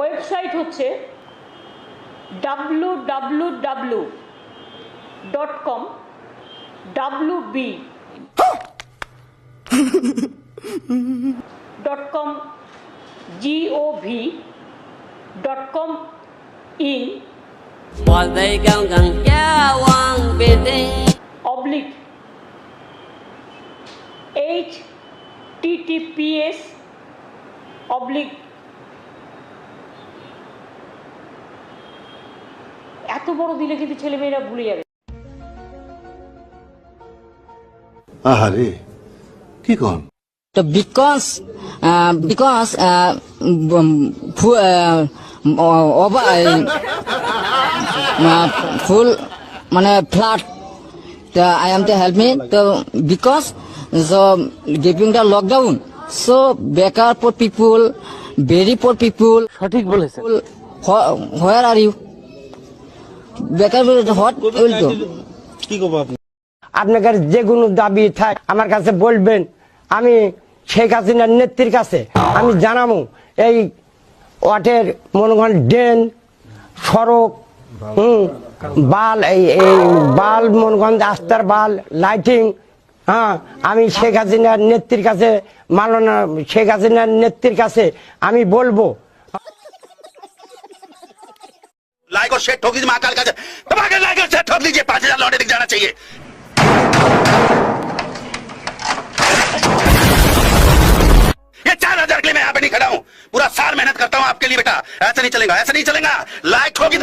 Website হচ্ছে W W W dot com W B dot com G O V dot com in oblique H TTPS oblique এত বড় দিলে কিন্তু ছেলেমেয়েরা ভুলে যাবে। আহারে কি কন? তো বিকজ বিকজ ফুল মানে flood I am to help me তো because giving the lockdown so বেকার for people very for people সঠিক বলেছেন। হোয়ার আর ইউ বেকার হোয়াট উইল ডু আপনাদের যে কোনো দাবি থাক আমার কাছে বলবেন আমি শেখ হাসিনার নেত্রীর কাছে আমি জানাব এই ওয়াটের মনে করেন ড্রেন সড়ক হুম বাল এই এই বাল মনে করেন রাস্তার বাল লাইটিং হ্যাঁ আমি শেখ হাসিনার নেত্রীর কাছে মাননা শেখ হাসিনার নেত্রীর কাছে আমি বলব लाइक और शेयर ठोक दीजिए महाकाल का। दबाकर लाइक और शेयर ठोक दीजिए, पाँच हज़ार लौटे दिख जाना चाहिए। ये चार हज़ार के लिए मैं यहाँ पे नहीं खड़ा हूँ। पूरा साल मेहनत करता हूँ आपके लिए बेटा। ऐसा नहीं चलेगा, ऐसा नहीं चलेगा। लाइक ठोकी